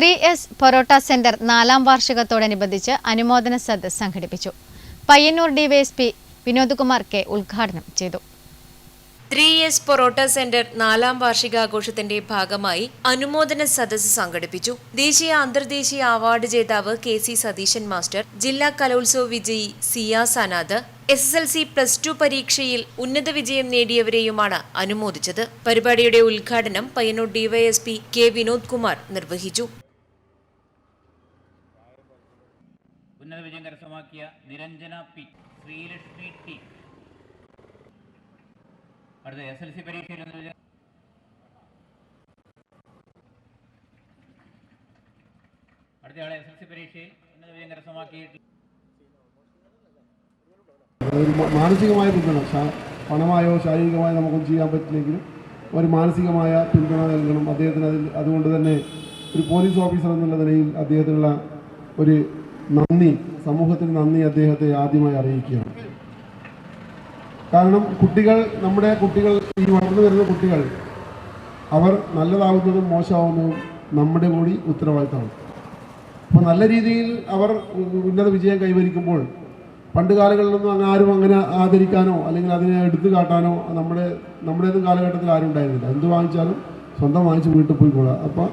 Three S parotta centre നാലാം വാർഷികത്തോടനുബന്ധിച്ച് അനുമോദന സദസ് സംഘടിപ്പിച്ചു. പയ്യന്നൂർ ഡിവൈഎസ്പി വിനോദ്കുമാർ കെ ഉദ്ഘാടനം ചെയ്തു. ത്രീ എസ് പൊറോട്ട സെന്റർ നാലാം വാർഷികാഘോഷത്തിന്റെ ഭാഗമായി അനുമോദന സദസ് സംഘടിപ്പിച്ചു. ദേശീയ അന്തർദേശീയ അവാർഡ് ജേതാവ് കെ സി സതീശൻ മാസ്റ്റർ ജില്ലാ കലോത്സവ വിജയി Siya Sanad S S L C plus two പരീക്ഷയിൽ ഉന്നത വിജയം നേടിയവരെയുമാണ് അനുമോദിച്ചത്. പരിപാടിയുടെ ഉദ്ഘാടനം പയ്യന്നൂർ ഡിവൈഎസ്പി കെ വിനോദ് കുമാർ നിർവഹിച്ചു. ഉന്നത വിജയം കരസ്ഥമാക്കിയ നിരഞ്ജന പി. ശ്രീലക്ഷ്മി ടി. അടുത്ത എസ് എൽ സി പരീക്ഷയിൽ അടുത്തയാളെ എസ് എൽ സി പരീക്ഷയിൽ ഉന്നത വിജയം കരസ്ഥമാക്കിയിട്ടുള്ള മാനസികമായ പിന്തുണ. പണമായോ ശാരീരികമായോ നമുക്കൊന്നും ചെയ്യാൻ പറ്റില്ലെങ്കിലും ഒരു മാനസികമായ പിന്തുണ നൽകണം. അദ്ദേഹത്തിന് അതിൽ അതുകൊണ്ട് തന്നെ ഒരു പോലീസ് ഓഫീസർ എന്നുള്ള നിലയിൽ അദ്ദേഹത്തിനുള്ള ഒരു നന്ദി. സമൂഹത്തിന് നന്ദി അദ്ദേഹത്തെ ആദ്യമായി അറിയിക്കുകയാണ്. കാരണം കുട്ടികൾ നമ്മുടെ കുട്ടികൾ ഈ വളർന്നു വരുന്ന കുട്ടികൾ അവർ നല്ലതാവുന്നതും മോശമാവുന്നതും നമ്മുടെ കൂടി ഉത്തരവാദിത്തമാണ്. അപ്പോൾ നല്ല രീതിയിൽ അവർ ഉന്നത വിജയം കൈവരിക്കുമ്പോൾ പണ്ട് കാലങ്ങളിലൊന്നും അങ്ങനെ ആരും അങ്ങനെ ആദരിക്കാനോ അല്ലെങ്കിൽ അതിനെ എടുത്തു കാട്ടാനോ നമ്മുടെ നമ്മുടേതും കാലഘട്ടത്തിൽ ആരും ഉണ്ടായിരുന്നില്ല. എന്ത് വാങ്ങിച്ചാലും സ്വന്തം വാങ്ങിച്ച് വീട്ടിൽ പോയിക്കോളാം അപ്പോൾ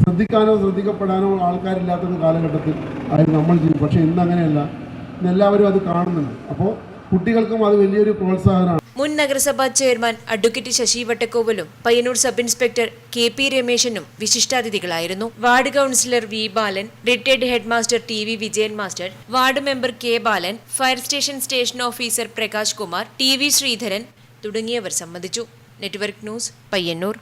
ശ്രദ്ധിക്കാനോ ശ്രദ്ധിക്കപ്പെടാനോ ആൾക്കാരില്ലാത്തൊരു കാലഘട്ടത്തിൽ ആയിരുന്നു നമ്മൾ ചെയ്യും പക്ഷേ ഇന്ന് അങ്ങനെയല്ല. എല്ലാവരും അത് കാണുന്നുണ്ട്. അപ്പോൾ കുട്ടികൾക്കും അത് വലിയൊരു പ്രോത്സാഹനമാണ്. മുൻ നഗരസഭാ chairman advocate Sasi വട്ടക്കോവലും Payyanur sub inspector K P രമേശനും വിശിഷ്ടാതിഥികളായിരുന്നു. Ward councillor V Balan retired head master T V Vijayan master ward member K Balan fire station station officer Prakash Kumar T V Sreedharan തുടങ്ങിയവർ സംബന്ധിച്ചു. Network news Payyanur.